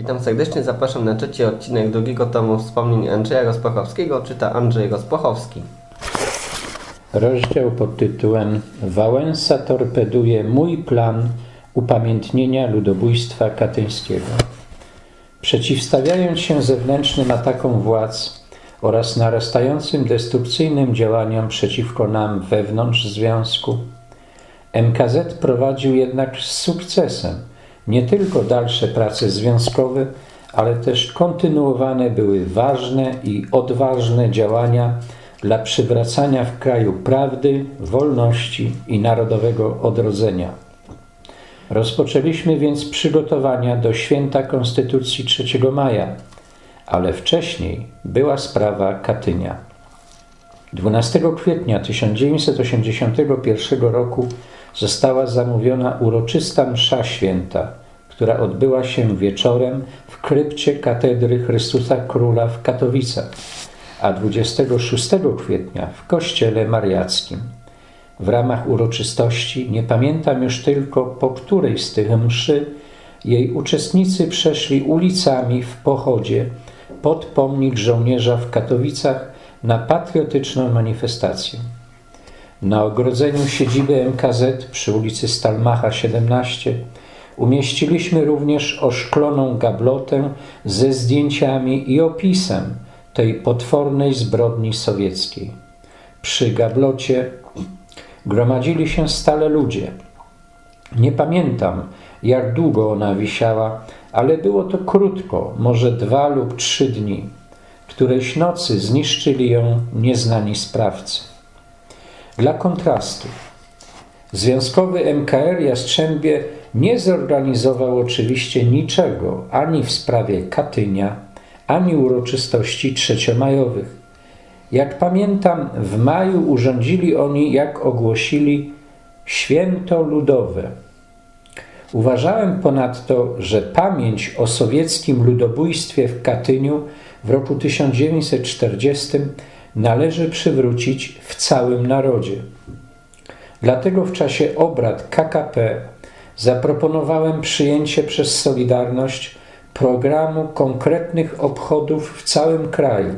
Witam serdecznie, zapraszam na trzeci odcinek drugiego tomu wspomnień Andrzeja Rozpochowskiego, czyta Andrzej Rozpochowski. Rozdział pod tytułem Wałęsa torpeduje mój plan upamiętnienia ludobójstwa katyńskiego. Przeciwstawiając się zewnętrznym atakom władz oraz narastającym destrukcyjnym działaniom przeciwko nam wewnątrz związku, MKZ prowadził jednak z sukcesem nie tylko dalsze prace związkowe, ale też kontynuowane były ważne i odważne działania dla przywracania w kraju prawdy, wolności i narodowego odrodzenia. Rozpoczęliśmy więc przygotowania do święta Konstytucji 3 maja, ale wcześniej była sprawa Katynia. 12 kwietnia 1981 roku została zamówiona uroczysta msza święta, która odbyła się wieczorem w krypcie katedry Chrystusa Króla w Katowicach, a 26 kwietnia w kościele mariackim. W ramach uroczystości, nie pamiętam już tylko po której z tych mszy, jej uczestnicy przeszli ulicami w pochodzie pod pomnik żołnierza w Katowicach na patriotyczną manifestację. Na ogrodzeniu siedziby MKZ przy ulicy Stalmacha 17 umieściliśmy również oszkloną gablotę ze zdjęciami i opisem tej potwornej zbrodni sowieckiej. Przy gablocie gromadzili się stale ludzie. Nie pamiętam, jak długo ona wisiała, ale było to krótko, może dwa lub trzy dni. Którejś nocy zniszczyli ją nieznani sprawcy. Dla kontrastu, Związkowy MKR Jastrzębie nie zorganizował oczywiście niczego ani w sprawie Katynia, ani uroczystości trzeciomajowych. Jak pamiętam, w maju urządzili oni, jak ogłosili, święto ludowe. Uważałem ponadto, że pamięć o sowieckim ludobójstwie w Katyniu w roku 1940 należy przywrócić w całym narodzie. Dlatego w czasie obrad KKP zaproponowałem przyjęcie przez Solidarność programu konkretnych obchodów w całym kraju.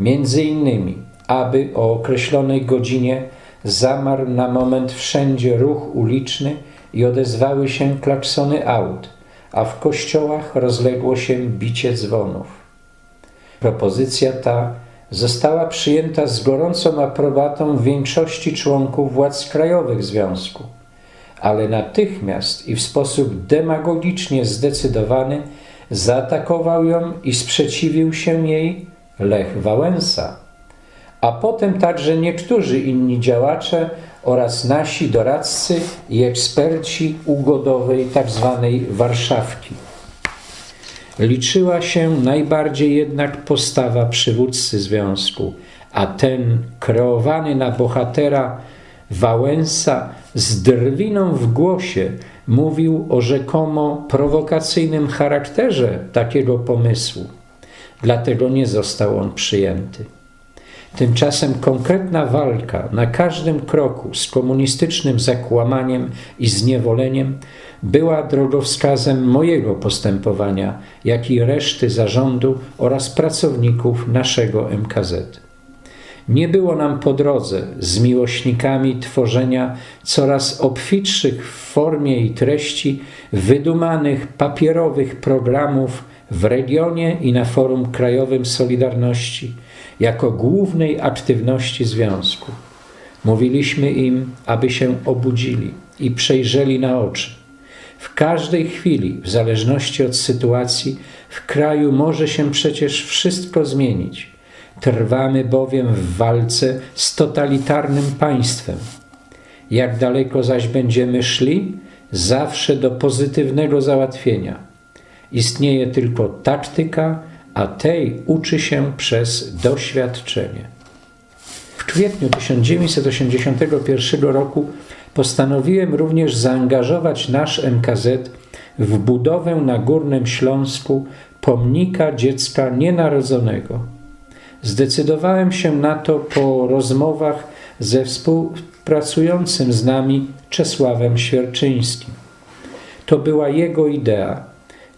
Między innymi, aby o określonej godzinie zamarł na moment wszędzie ruch uliczny i odezwały się klaksony aut, a w kościołach rozległo się bicie dzwonów. Propozycja ta została przyjęta z gorącą aprobatą większości członków władz krajowych związku, ale natychmiast i w sposób demagogicznie zdecydowany zaatakował ją i sprzeciwił się jej Lech Wałęsa, a potem także niektórzy inni działacze oraz nasi doradcy i eksperci ugodowej tzw. Warszawki. Liczyła się najbardziej jednak postawa przywódcy związku, a ten kreowany na bohatera Wałęsa z drwiną w głosie mówił o rzekomo prowokacyjnym charakterze takiego pomysłu. Dlatego nie został on przyjęty. Tymczasem konkretna walka na każdym kroku z komunistycznym zakłamaniem i zniewoleniem była drogowskazem mojego postępowania, jak i reszty zarządu oraz pracowników naszego MKZ. Nie było nam po drodze z miłośnikami tworzenia coraz obfitszych w formie i treści wydumanych papierowych programów w regionie i na forum krajowym Solidarności jako głównej aktywności związku. Mówiliśmy im, aby się obudzili i przejrzeli na oczy. W każdej chwili, w zależności od sytuacji, w kraju może się przecież wszystko zmienić. Trwamy bowiem w walce z totalitarnym państwem. Jak daleko zaś będziemy szli, zawsze do pozytywnego załatwienia. Istnieje tylko taktyka, a tej uczy się przez doświadczenie. W kwietniu 1981 roku postanowiłem również zaangażować nasz MKZ w budowę na Górnym Śląsku pomnika dziecka nienarodzonego. Zdecydowałem się na to po rozmowach ze współpracującym z nami Czesławem Świerczyńskim. To była jego idea,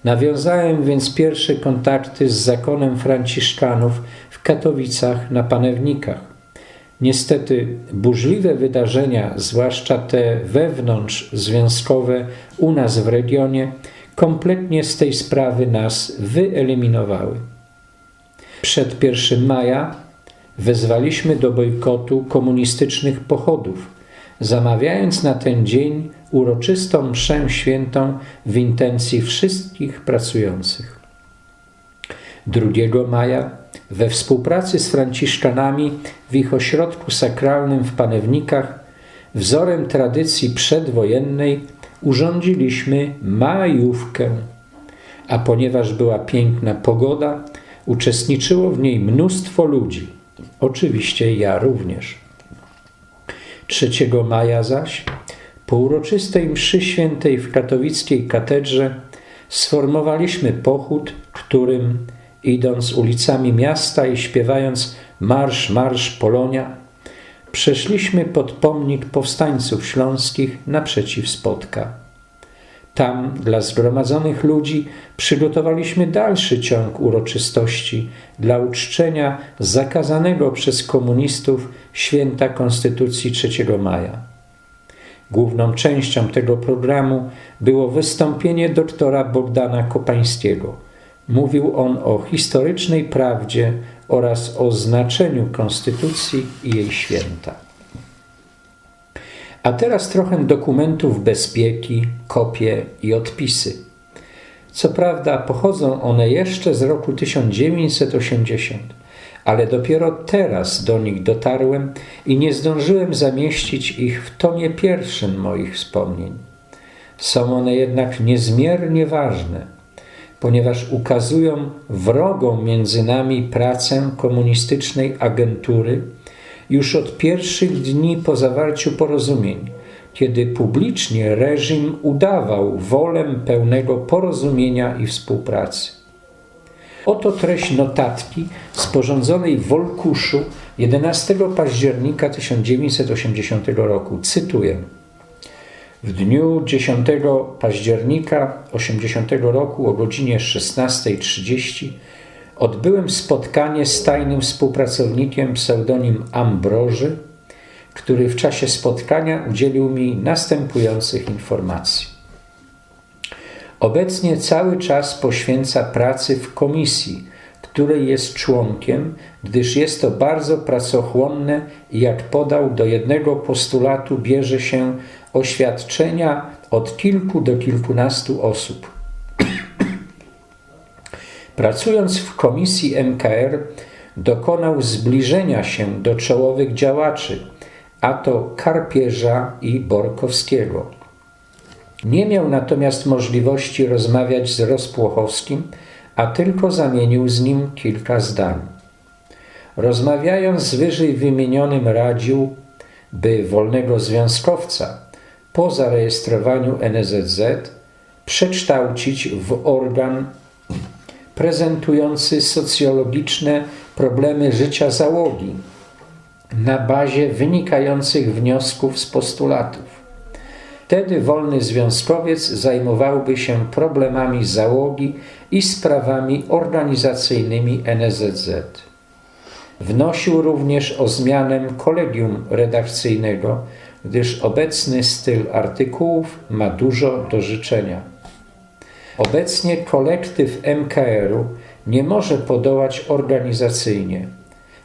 Nawiązałem więc pierwsze kontakty z zakonem Franciszkanów w Katowicach na Panewnikach. Niestety burzliwe wydarzenia, zwłaszcza te wewnątrz-związkowe u nas w regionie, kompletnie z tej sprawy nas wyeliminowały. Przed 1 maja wezwaliśmy do bojkotu komunistycznych pochodów, zamawiając na ten dzień uroczystą mszę świętą w intencji wszystkich pracujących. 2 maja we współpracy z Franciszkanami w ich ośrodku sakralnym w Panewnikach wzorem tradycji przedwojennej urządziliśmy majówkę. A ponieważ była piękna pogoda, uczestniczyło w niej mnóstwo ludzi. Oczywiście ja również. 3 maja zaś, po uroczystej mszy świętej w katowickiej katedrze, sformowaliśmy pochód, którym, idąc ulicami miasta i śpiewając Marsz, Marsz Polonia, przeszliśmy pod pomnik powstańców śląskich naprzeciw Spotka. Tam dla zgromadzonych ludzi przygotowaliśmy dalszy ciąg uroczystości dla uczczenia zakazanego przez komunistów święta Konstytucji 3 maja. Główną częścią tego programu było wystąpienie doktora Bogdana Kopańskiego. Mówił on o historycznej prawdzie oraz o znaczeniu Konstytucji i jej święta. A teraz trochę dokumentów bezpieki, kopie i odpisy. Co prawda pochodzą one jeszcze z roku 1980, ale dopiero teraz do nich dotarłem i nie zdążyłem zamieścić ich w tomie pierwszym moich wspomnień. Są one jednak niezmiernie ważne, ponieważ ukazują wrogą między nami pracę komunistycznej agentury już od pierwszych dni po zawarciu porozumień, kiedy publicznie reżim udawał wolę pełnego porozumienia i współpracy. Oto treść notatki sporządzonej w Wolkuszu 11 października 1980 roku. Cytuję. W dniu 10 października 80 roku o godzinie 16.30 odbyłem spotkanie z tajnym współpracownikiem pseudonim Ambroży, który w czasie spotkania udzielił mi następujących informacji. Obecnie cały czas poświęca pracy w komisji, której jest członkiem, gdyż jest to bardzo pracochłonne i jak podał, do jednego postulatu bierze się oświadczenia od kilku do kilkunastu osób. Pracując w komisji MKR, dokonał zbliżenia się do czołowych działaczy, a to Karpierza i Borkowskiego. Nie miał natomiast możliwości rozmawiać z Rozpłochowskim, a tylko zamienił z nim kilka zdań. Rozmawiając z wyżej wymienionym radził, by wolnego związkowca po zarejestrowaniu NZZ przekształcić w organ prezentujący socjologiczne problemy życia załogi na bazie wynikających wniosków z postulatów. Wtedy wolny związkowiec zajmowałby się problemami załogi i sprawami organizacyjnymi NSZZ. Wnosił również o zmianę kolegium redakcyjnego, gdyż obecny styl artykułów ma dużo do życzenia. Obecnie kolektyw MKR-u nie może podołać organizacyjnie,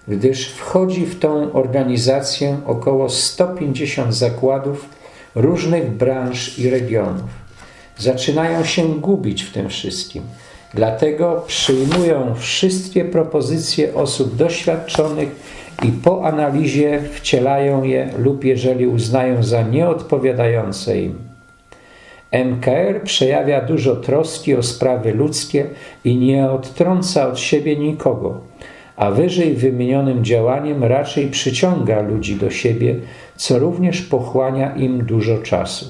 gdyż wchodzi w tą organizację około 150 zakładów różnych branż i regionów. Zaczynają się gubić w tym wszystkim. Dlatego przyjmują wszystkie propozycje osób doświadczonych i po analizie wcielają je lub jeżeli uznają za nieodpowiadające im. MKR przejawia dużo troski o sprawy ludzkie i nie odtrąca od siebie nikogo, a wyżej wymienionym działaniem raczej przyciąga ludzi do siebie, co również pochłania im dużo czasu.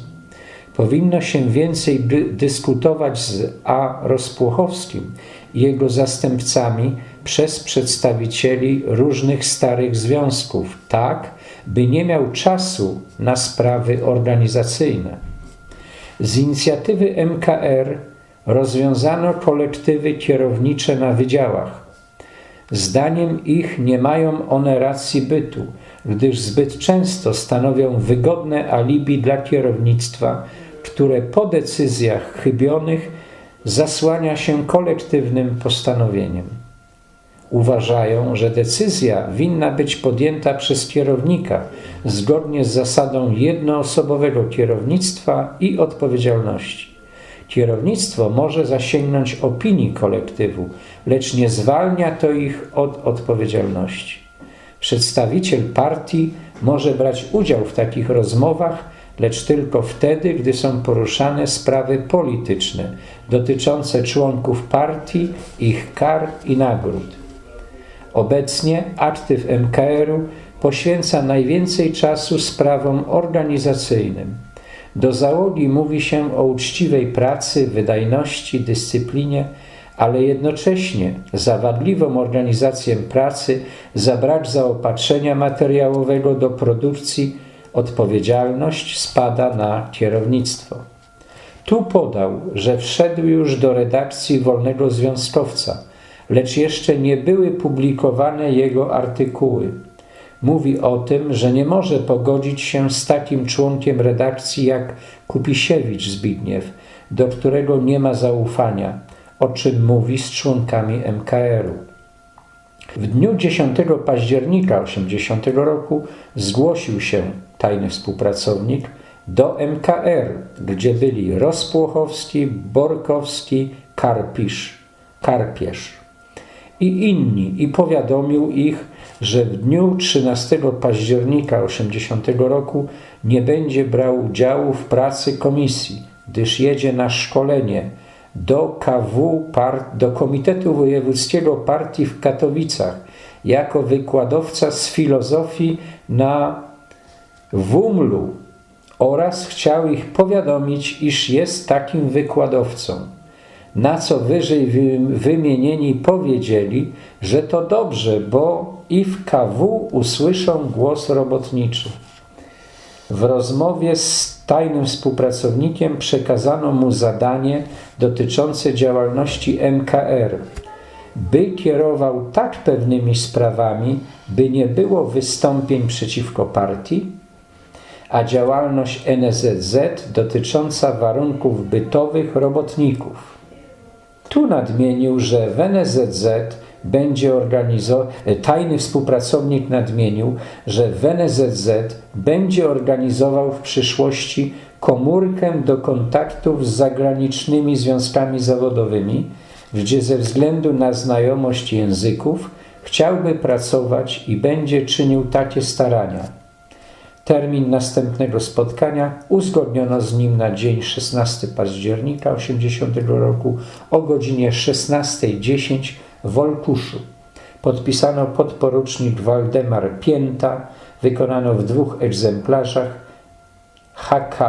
Powinno się więcej dyskutować z A. Rozpłochowskim i jego zastępcami przez przedstawicieli różnych starych związków, tak by nie miał czasu na sprawy organizacyjne. Z inicjatywy MKR Rozwiązano kolektywy kierownicze na wydziałach. Zdaniem ich nie mają one racji bytu, gdyż zbyt często stanowią wygodne alibi dla kierownictwa, które po decyzjach chybionych zasłania się kolektywnym postanowieniem. Uważają, że decyzja winna być podjęta przez kierownika zgodnie z zasadą jednoosobowego kierownictwa i odpowiedzialności. Kierownictwo może zasięgnąć opinii kolektywu, lecz nie zwalnia to ich od odpowiedzialności. Przedstawiciel partii może brać udział w takich rozmowach, lecz tylko wtedy, gdy są poruszane sprawy polityczne dotyczące członków partii, ich kar i nagród. Obecnie aktyw MKR-u poświęca najwięcej czasu sprawom organizacyjnym. Do załogi mówi się o uczciwej pracy, wydajności, dyscyplinie, ale jednocześnie za wadliwą organizację pracy, za brak zaopatrzenia materiałowego do produkcji odpowiedzialność spada na kierownictwo. Tu podał, że wszedł już do redakcji Wolnego Związkowca, lecz jeszcze nie były publikowane jego artykuły. Mówi o tym, że nie może pogodzić się z takim członkiem redakcji jak Kupisiewicz Zbigniew, do którego nie ma zaufania, o czym mówi z członkami MKR-u. W dniu 10 października 80 roku zgłosił się tajny współpracownik do MKR, gdzie byli Rospłochowski, Borkowski, Karpisz, Karpierz i inni i powiadomił ich, że w dniu 13 października 80 roku nie będzie brał udziału w pracy komisji, gdyż jedzie na szkolenie do KW, do Komitetu Wojewódzkiego Partii w Katowicach jako wykładowca z filozofii na WUML-u oraz chciał ich powiadomić, iż jest takim wykładowcą. Na co wyżej wymienieni powiedzieli, że to dobrze, bo i w KW usłyszą głos robotniczy. W rozmowie z tajnym współpracownikiem przekazano mu zadanie dotyczące działalności MKR, by kierował tak pewnymi sprawami, by nie było wystąpień przeciwko partii, a działalność NSZZ dotycząca warunków bytowych robotników. Tu nadmienił, że w NSZZ będzie organizował, tajny współpracownik nadmienił, że w będzie organizował w przyszłości komórkę do kontaktów z zagranicznymi związkami zawodowymi, gdzie ze względu na znajomość języków chciałby pracować i będzie czynił takie starania. Termin następnego spotkania uzgodniono z nim na dzień 16 października 80 roku o godzinie 16.10 w Olkuszu. Podpisano podporucznik Waldemar Pięta, wykonano w dwóch egzemplarzach HK,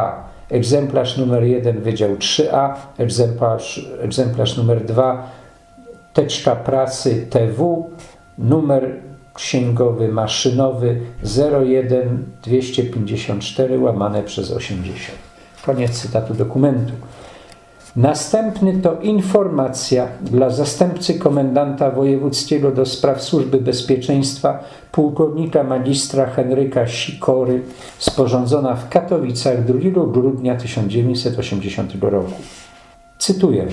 egzemplarz numer 1 Wydział 3A, egzemplarz, egzemplarz numer 2 Teczka Pracy TW, numer księgowy maszynowy 01254 łamane przez 80. Koniec cytatu dokumentu. Następny to informacja dla zastępcy komendanta wojewódzkiego do spraw służby bezpieczeństwa pułkownika magistra Henryka Sikory sporządzona w Katowicach 2 grudnia 1980 roku. Cytuję.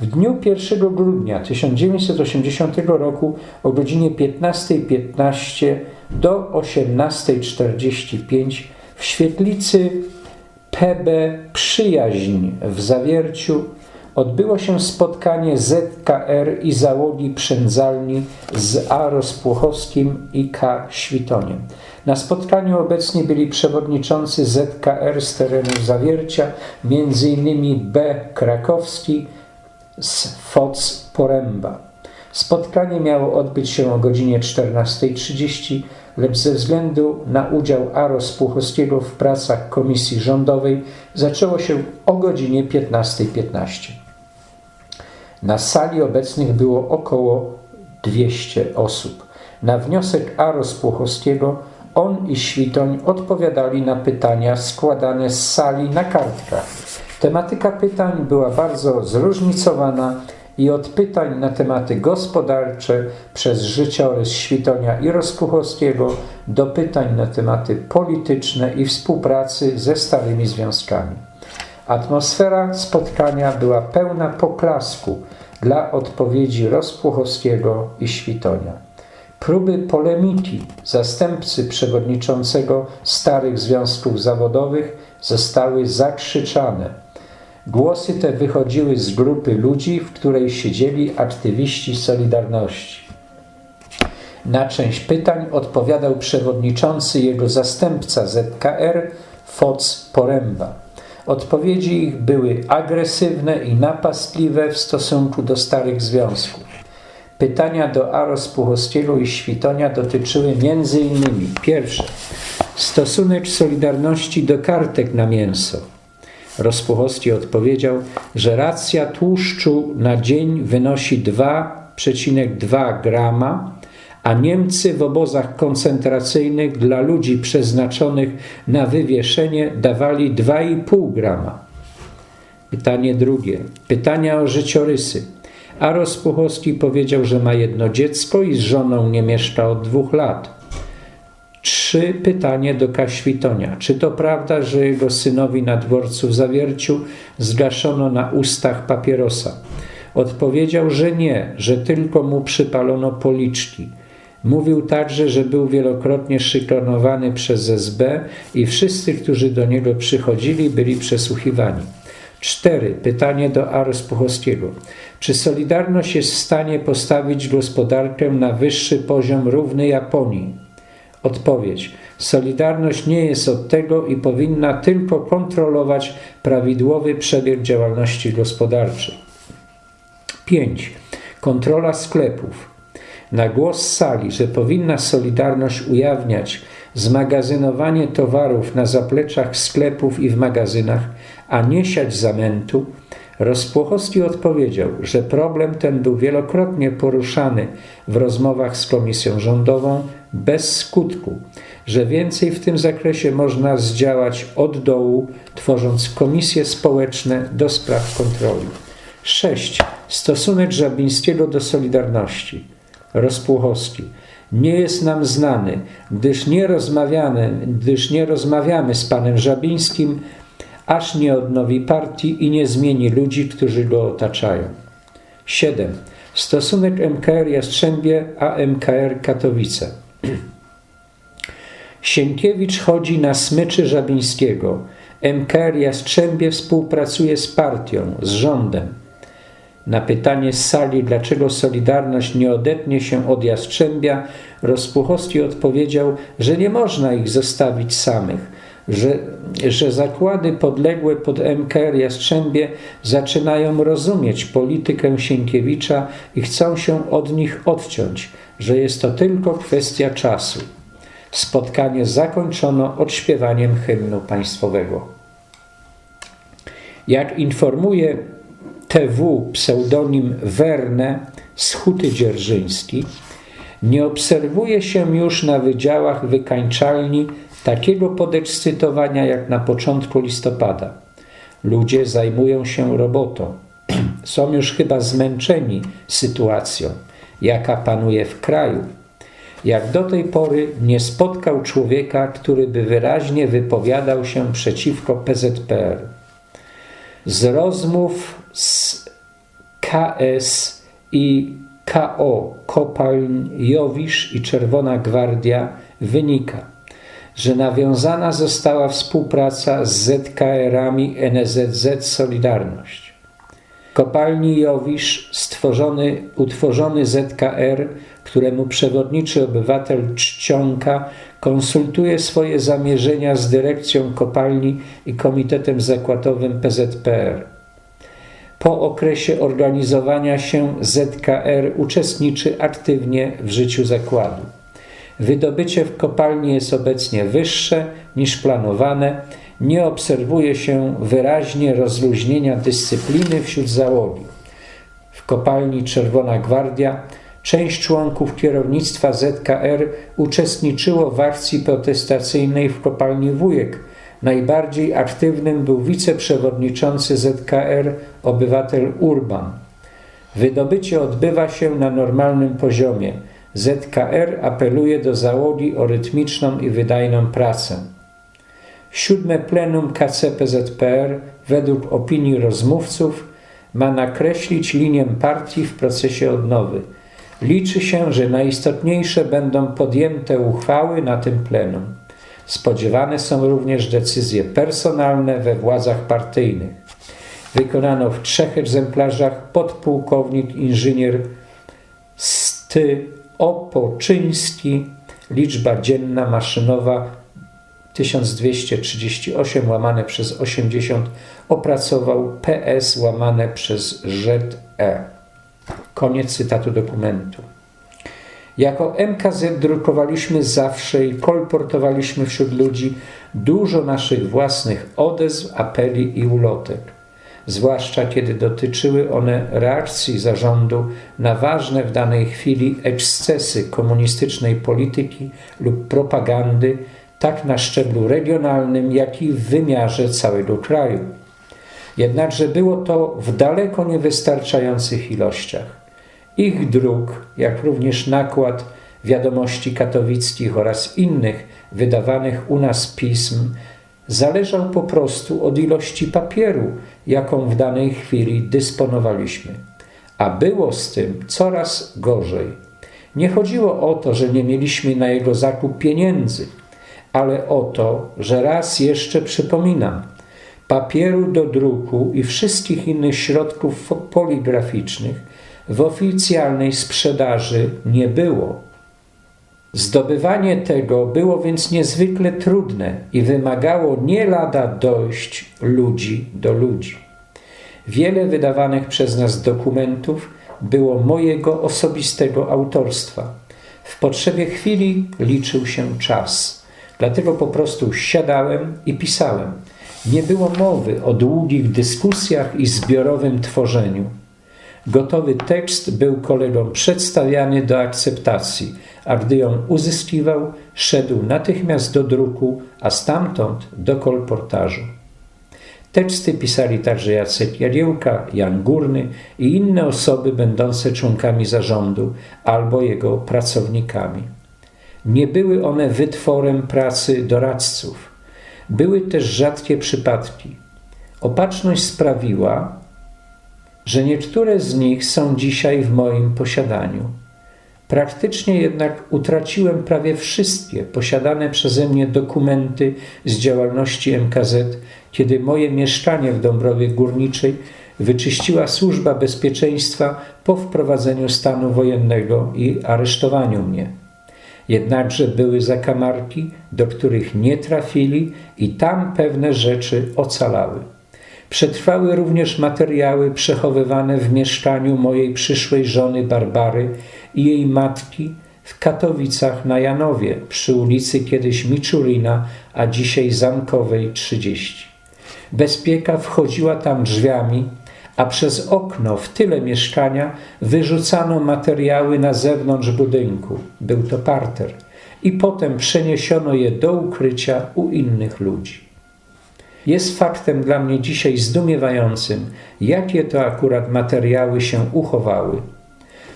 W dniu 1 grudnia 1980 roku o godzinie 15.15 .15 do 18.45 w świetlicy PB Przyjaźń w Zawierciu odbyło się spotkanie ZKR i załogi przędzalni z A. Rozpłochowskim i K. Świtoniem. Na spotkaniu obecni byli przewodniczący ZKR z terenu Zawiercia, m.in. B. Krakowski, z FOC Poręba. Spotkanie miało odbyć się o godzinie 14.30, lecz ze względu na udział Aros Puchowskiego w pracach komisji rządowej zaczęło się o godzinie 15.15. .15. Na sali obecnych było około 200 osób. Na wniosek Aros Puchowskiego on i Świtoń odpowiadali na pytania składane z sali na kartkach Tematyka pytań była bardzo zróżnicowana i od pytań na tematy gospodarcze przez życiorys Świtonia i Rozpuchowskiego do pytań na tematy polityczne i współpracy ze starymi związkami. Atmosfera spotkania była pełna poklasku dla odpowiedzi Rozpuchowskiego i Świtonia. Próby polemiki zastępcy przewodniczącego starych związków zawodowych zostały zakrzyczane. Głosy te wychodziły z grupy ludzi, w której siedzieli aktywiści Solidarności. Na część pytań odpowiadał przewodniczący jego zastępca ZKR Foc Poręba. Odpowiedzi ich były agresywne i napastliwe w stosunku do starych związków. Pytania do Aros Puchowskiego i Świtonia dotyczyły m.in. pierwsze stosunek Solidarności do kartek na mięso. Rozpuchowski odpowiedział, że racja tłuszczu na dzień wynosi 2,2 grama, a Niemcy w obozach koncentracyjnych dla ludzi przeznaczonych na wywieszenie dawali 2,5 grama. Pytanie drugie. Pytania o życiorysy. A Rozpuchowski powiedział, że ma jedno dziecko i z żoną nie mieszka od dwóch lat. Trzy pytanie do Kaświtonia. Czy to prawda, że jego synowi na dworcu w Zawierciu zgaszono na ustach papierosa? Odpowiedział, że nie, że tylko mu przypalono policzki. Mówił także, że był wielokrotnie szykanowany przez SB i wszyscy, którzy do niego przychodzili, byli przesłuchiwani. 4. Pytanie do Aros Puchowskiego. Czy Solidarność jest w stanie postawić gospodarkę na wyższy poziom równy Japonii? Odpowiedź. Solidarność nie jest od tego i powinna tylko kontrolować prawidłowy przebieg działalności gospodarczej. 5. Kontrola sklepów. Na głos sali, że powinna Solidarność ujawniać zmagazynowanie towarów na zapleczach sklepów i w magazynach, a nie siać zamętu, Rozpłochowski odpowiedział, że problem ten był wielokrotnie poruszany w rozmowach z komisją rządową bez skutku, że więcej w tym zakresie można zdziałać od dołu, tworząc komisje społeczne do spraw kontroli. 6. Stosunek Żabińskiego do Solidarności. Rozpłuchowski. Nie jest nam znany, gdyż nie rozmawiamy, gdyż nie rozmawiamy z panem Żabińskim, aż nie odnowi partii i nie zmieni ludzi, którzy go otaczają. 7. Stosunek MKR Jastrzębie a MKR Katowice. Sienkiewicz chodzi na smyczy Żabińskiego. MKR Jastrzębie współpracuje z partią, z rządem. Na pytanie z sali, dlaczego Solidarność nie odetnie się od Jastrzębia, Rozpuchowski odpowiedział, że nie można ich zostawić samych, że, że zakłady podległe pod MKR Jastrzębie zaczynają rozumieć politykę Sienkiewicza i chcą się od nich odciąć, że jest to tylko kwestia czasu. Spotkanie zakończono odśpiewaniem hymnu państwowego. Jak informuje TW pseudonim Werne z Huty Dzierżyński, nie obserwuje się już na wydziałach wykańczalni takiego podekscytowania jak na początku listopada. Ludzie zajmują się robotą. Są już chyba zmęczeni sytuacją, jaka panuje w kraju. Jak do tej pory nie spotkał człowieka, który by wyraźnie wypowiadał się przeciwko PZPR. Z rozmów z KS i KO Kopalń Jowisz i Czerwona Gwardia wynika, że nawiązana została współpraca z ZKR-ami NZZ Solidarność. Kopalni Jowisz stworzony, utworzony ZKR, któremu przewodniczy obywatel Czcionka, konsultuje swoje zamierzenia z dyrekcją kopalni i komitetem zakładowym PZPR. Po okresie organizowania się ZKR uczestniczy aktywnie w życiu zakładu. Wydobycie w kopalni jest obecnie wyższe niż planowane. Nie obserwuje się wyraźnie rozluźnienia dyscypliny wśród załogi. W kopalni Czerwona Gwardia część członków kierownictwa ZKR uczestniczyło w akcji protestacyjnej w kopalni Wujek Najbardziej aktywnym był wiceprzewodniczący ZKR obywatel Urban. Wydobycie odbywa się na normalnym poziomie. ZKR apeluje do załogi o rytmiczną i wydajną pracę. Siódme plenum KCPZPR według opinii rozmówców ma nakreślić linię partii w procesie odnowy. Liczy się, że najistotniejsze będą podjęte uchwały na tym plenum. Spodziewane są również decyzje personalne we władzach partyjnych. Wykonano w trzech egzemplarzach podpułkownik inżynier Sty Opoczyński, liczba dzienna maszynowa 1238 łamane przez 80 opracował PS łamane przez ZE. Koniec cytatu dokumentu. Jako MKZ drukowaliśmy zawsze i kolportowaliśmy wśród ludzi dużo naszych własnych odezw, apeli i ulotek, zwłaszcza kiedy dotyczyły one reakcji zarządu na ważne w danej chwili ekscesy komunistycznej polityki lub propagandy, tak na szczeblu regionalnym, jak i w wymiarze całego kraju. Jednakże było to w daleko niewystarczających ilościach. Ich druk, jak również nakład wiadomości katowickich oraz innych wydawanych u nas pism, zależał po prostu od ilości papieru, jaką w danej chwili dysponowaliśmy. A było z tym coraz gorzej. Nie chodziło o to, że nie mieliśmy na jego zakup pieniędzy, ale o to, że raz jeszcze przypominam, papieru do druku i wszystkich innych środków poligraficznych w oficjalnej sprzedaży nie było. Zdobywanie tego było więc niezwykle trudne i wymagało nie lada dojść ludzi do ludzi. Wiele wydawanych przez nas dokumentów było mojego osobistego autorstwa. W potrzebie chwili liczył się czas. Dlatego po prostu siadałem i pisałem. Nie było mowy o długich dyskusjach i zbiorowym tworzeniu. Gotowy tekst był kolegom przedstawiany do akceptacji, a gdy ją uzyskiwał, szedł natychmiast do druku, a stamtąd do kolportażu. Teksty pisali także Jacek Jariełka, Jan Górny i inne osoby będące członkami zarządu albo jego pracownikami. Nie były one wytworem pracy doradców. Były też rzadkie przypadki. Opatrzność sprawiła, że niektóre z nich są dzisiaj w moim posiadaniu. Praktycznie jednak utraciłem prawie wszystkie posiadane przeze mnie dokumenty z działalności MKZ, kiedy moje mieszkanie w Dąbrowie Górniczej wyczyściła Służba Bezpieczeństwa po wprowadzeniu stanu wojennego i aresztowaniu mnie. Jednakże były zakamarki, do których nie trafili i tam pewne rzeczy ocalały. Przetrwały również materiały przechowywane w mieszkaniu mojej przyszłej żony Barbary i jej matki w Katowicach na Janowie, przy ulicy kiedyś Miczulina, a dzisiaj Zamkowej 30. Bezpieka wchodziła tam drzwiami, a przez okno w tyle mieszkania wyrzucano materiały na zewnątrz budynku. Był to parter. I potem przeniesiono je do ukrycia u innych ludzi. Jest faktem dla mnie dzisiaj zdumiewającym, jakie to akurat materiały się uchowały.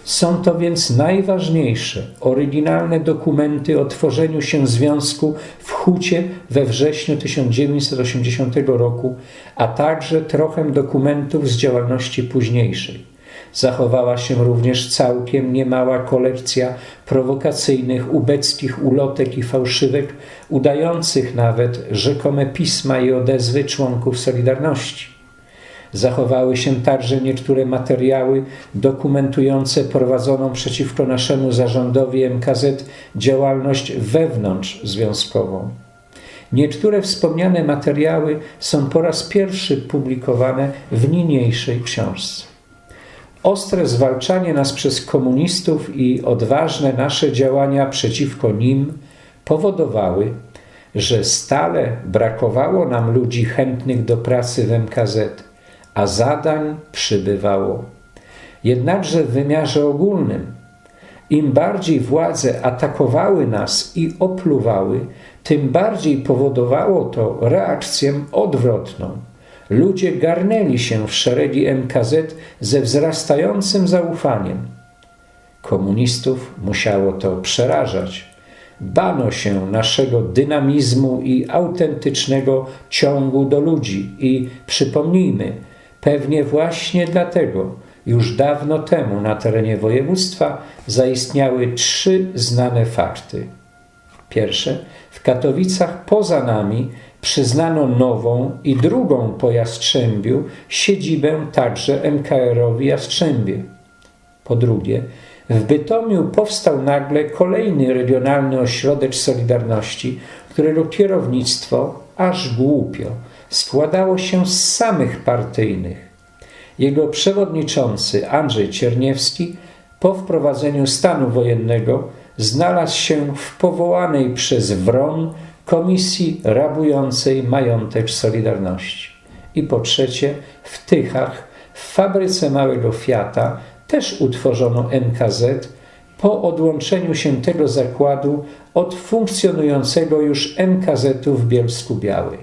Są to więc najważniejsze, oryginalne dokumenty o tworzeniu się związku w Hucie we wrześniu 1980 roku, a także trochę dokumentów z działalności późniejszej. Zachowała się również całkiem niemała kolekcja prowokacyjnych, ubeckich ulotek i fałszywek, udających nawet rzekome pisma i odezwy członków Solidarności. Zachowały się także niektóre materiały dokumentujące prowadzoną przeciwko naszemu zarządowi MKZ działalność wewnątrzzwiązkową. Niektóre wspomniane materiały są po raz pierwszy publikowane w niniejszej książce. Ostre zwalczanie nas przez komunistów i odważne nasze działania przeciwko nim powodowały, że stale brakowało nam ludzi chętnych do pracy w MKZ, a zadań przybywało. Jednakże w wymiarze ogólnym Im bardziej władze atakowały nas i opluwały, tym bardziej powodowało to reakcję odwrotną. Ludzie garnęli się w szeregi MKZ ze wzrastającym zaufaniem. Komunistów musiało to przerażać. Bano się naszego dynamizmu i autentycznego ciągu do ludzi i przypomnijmy, pewnie właśnie dlatego już dawno temu na terenie województwa zaistniały trzy znane fakty. Pierwsze, w Katowicach poza nami przyznano nową i drugą po Jastrzębiu siedzibę także MKR-owi Jastrzębie. Po drugie, w Bytomiu powstał nagle kolejny regionalny ośrodek Solidarności, którego kierownictwo, aż głupio, składało się z samych partyjnych. Jego przewodniczący Andrzej Czerniewski po wprowadzeniu stanu wojennego znalazł się w powołanej przez WRON komisji rabującej majątek Solidarności. I po trzecie, w Tychach, w fabryce małego Fiata, też utworzono MKZ po odłączeniu się tego zakładu od funkcjonującego już MKZ-u w Bielsku Białej.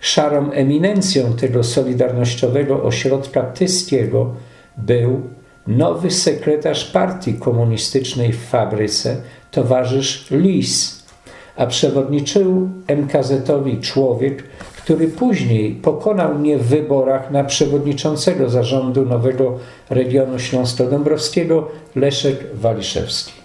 Szarą eminencją tego solidarnościowego ośrodka tyskiego był nowy sekretarz partii komunistycznej w fabryce, towarzysz Lis, a przewodniczył MKZ-owi człowiek, który później pokonał mnie w wyborach na przewodniczącego zarządu nowego regionu śląsko-dąbrowskiego Leszek Waliszewski.